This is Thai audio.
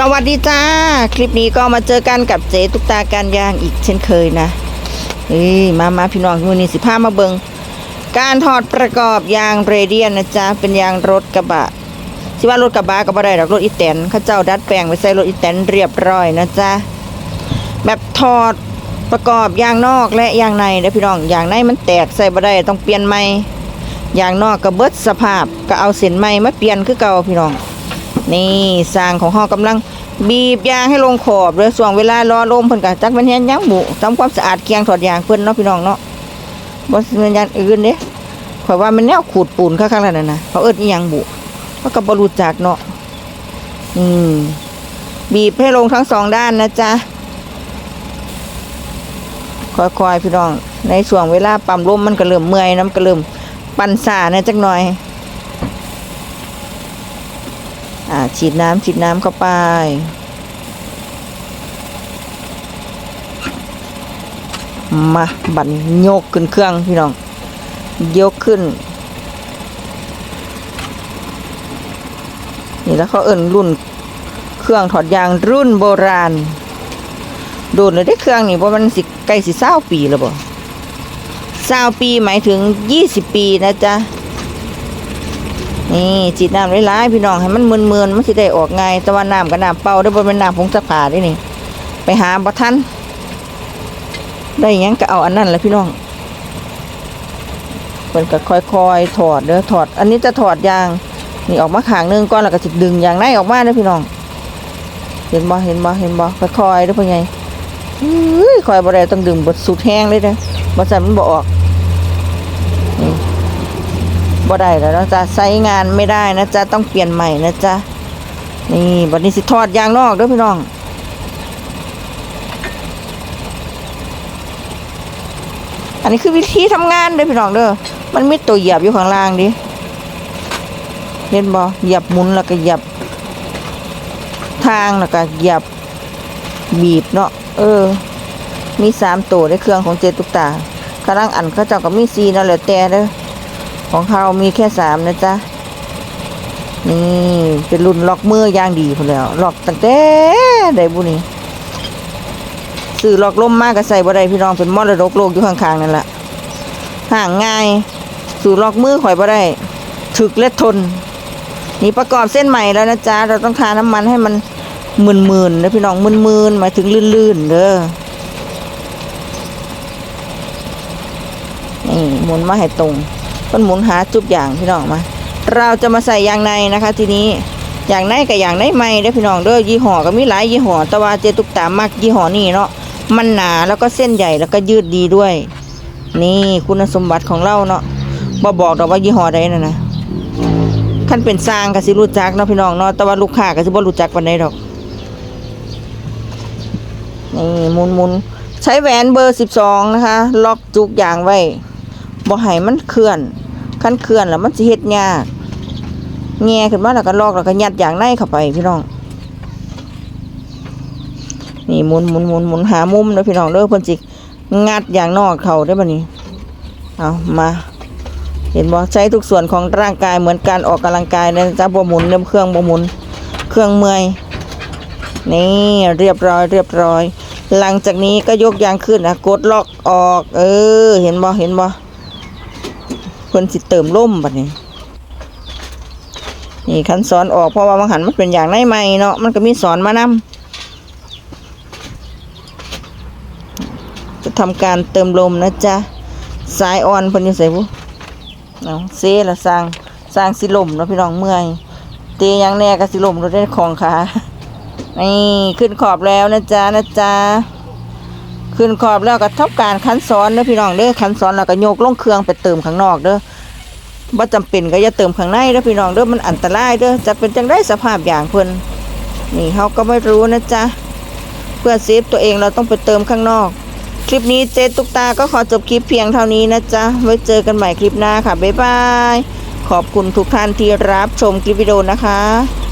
สวัสดีจ้า คลิปนี้ก็มาเจอกันกับเจ๊ตุ๊กตาการยางอีกเช่นเคยนะเฮ้ยมามาพี่น้องมือนี้สิพามาเบิงการถอดประกอบยางเรเดียนนะจ๊ะเป็นยางรถกระบะสิว่ารถกระบะก็บ่ได้หรอกรถอีแตนเข้าเจ้าดัดแปลงไปใส่รถอีแตนเรียบร้อยนะจ๊ะแบบถอดประกอบยางนอกและยางในนะพี่น้องยางในมันแตกใส่บ่ได้ต้องเปลี่ยนใหม่ยางนอกก็เบิดสภาพก็เอาเส้นใหม่มาเปลี่ยนคือเก่าพี่น้อง นี่สร้างของเฮากำลังบีบยางให้ลงขอบเด้อช่วงเวลารอลมเพิ่นก็จักแม่นเฮ็ดหยังบุทำความสะอาดเกียงถอดยางเพิ่นเนาะพี่น้องเนาะบ่แม่นย่างอื่นเด้ข่อยว่ามันแนวขูดปูนคักๆแล้วนั่นน่ะเขาเอิ้นอีหยังบุเขาก็บ่รู้จักเนาะอืมบีบให้ลงทั้งสองด้านนะจ๊ะค่อยๆพี่น้อง ในช่วงเวลาปั๊มลมมันก็เริ่มเมื่อยน้ำก็เริ่มปั่นซ่าแหน่จักหน่อย อ่า ฉีดน้ำฉีดน้ำเข้าไป มาบันโยกขึ้นเครื่องพี่น้องยกขึ้น นี่แล้วเขาเอิ่นรุ่นเครื่องถอดยางรุ่นโบราณ โดนเลยได้เครื่องนี่เพราะมันสิใกล้สิเศร้าปีแล้วบ่เศร้าปีหมายถึงยี่สิบปีนะจ๊ะ นี่ฉีดน้ำหลายๆพี่น้องให้มันเมือนๆมันสิได้ออกไงแต่ว่าน้ำกับน้ำเป่าได้บ่เป็นน้ำผงซักผ้าเด้นี่ ไปหาบ่ทันได้ยังก็เอาอันนั้นแหละพี่น้องเพิ่นก็ค่อยๆถอดเด้อถอด อันนี้จะถอดยางนี่ออกมาขางหนึงก่อนแล้วก็สิดึงยางในออกมาเด้อพี่น้อง เห็นบ่เห็นบ่เห็นบ่ค่อยๆเด้อพ่อใหญ่เฮ้ยค่อยบ่ได้ต้องดึงบดสุดแห้งเลยเด้อบ่ซั่นมันบ่ออก บ่ได้แล้วนะจ๊ะใช้งานไม่ได้นะจ๊ะต้องเปลี่ยนใหม่นะจ๊ะนี่บัดนี้สิทอดยางนอกด้อพี่น้องอันนี้คือวิธีทำงานเด้อพี่น้องเด้อมันมีตัวเหยียบอยู่ข้างล่างดิเห็นบ่เหยียบหมุนแล้วก็เหยียบ ทางแล้วก็เหยียบบีบเนาะเออ มีสามตัวในเครื่องของเจตุกตาข้างล่างอันเขาเจ้าก็มีสีนั่นแหละแต่เด้อ ของเขามีแค่สามนะจ๊ะ นี่เป็นรุ่นล็อกมือย่างดีพอแล้วล็อกตั้งแต่ได้บุนี่สื่อล็อกล่มมากก็ใส่บ่ได้พี่น้องเป็นมรดกโลกอยู่ข้างๆนั่นแหละห่างง่าย สู่ล็อกมือข่อยบ่ได้ถึกและทน นี่ประกอบเส้นใหม่แล้วนะจ๊ะ เราต้องทาน้ำมันให้มันมึนๆนะพี่น้องมึนๆหมายถึงลื่นๆเด้อนี่หมุนมาให้ตรง มันหมุนหาจุบอย่างพี่น้องมาเราจะมาใส่ยางในนะคะทีนี้ยางในกับยางในใหม่เด้พี่น้องเด้อยี่ห้อก็มีหลายยี่ห้อแต่ว่าเจตุกตามมักยี่ห้อนี้เนาะมันหนาแล้วก็เส้นใหญ่แล้วก็ยืดดีด้วย นี่คุณสมบัติของเราเนาะบ่บอกดอกว่ายี่ห้อใดนะนะขั้นเป็นสร้างก็สิรู้จักเนาะพี่น้องเนาะแต่ว่าลูกค้าก็สิบ่รู้จักปานใดดอกนี่หมุนหมุนใช้แหวนเบอร์สิบสองนะคะ ล็อกจุกยางไว้ บ่ให้มันเคลื่อนคันเคลื่อนแล้วมันสิเฮ็ดยากแง่ขึ้นมาแล้วก็ลอกแล้วก็ยัดอย่างในเข้าไปพี่น้อง นี่หมุนหมุนหมุนหมุนหามุมเด้อพี่น้องเด้อเพิ่นสิงัดอย่างนอกเขาได้บัดนี้เอามาเห็นบ่ใช้ทุกส่วนของร่างกายเหมือนการออกกำลังกายนะจ๊ะบ่หมุนเริ่มเครื่องบ่หมุน เครื่องเมื่อยนี่เรียบร้อยเรียบร้อย หลังจากนี้ก็ยกยางขึ้นนะกดล็อกออก เออ เห็นบ่เห็นบ่ พิ่นสิเติมล่มบัดนี้นี่คันสอนออกเพราะว่าบางหันมันเป็นอย่างในใหม่เนาะมันก็มีสอนมานำจะทำการเติมลมนะจ๊ะสายอ่อนเพิ่นอยู่ใส่บุเอาเซละสร้างสร้างสิลมเนาะพี่น้องเมื่อยเตยยังแน่ก็สิลมเราได้ของขานี่ขึ้นขอบแล้วนะจ๊ะนะจ๊ะ ขึ้นขอบแล้วก็ทำการคันซ้อนเด้อพี่น้องเด้อคันซ้อนแล้วก็โยกลงเครื่องไปเติมข้างนอกเด้อบ่จำเป็นก็อย่าเติมข้างในเด้อพี่น้องเด้อมันอันตรายเด้อจะเป็นจังได้สภาพอย่างเพิ่นนี่เขาก็ไม่รู้นะจ๊ะเพื่อเซฟตัวเองเราต้องไปเติมข้างนอก คลิปนี้เจ๊ตุกตาก็ขอจบคลิปเพียงเท่านี้นะจ๊ะไว้เจอกันใหม่คลิปหน้าค่ะบ๊ายบายขอบคุณทุกท่านที่รับชมคลิปวิดีโอนะคะ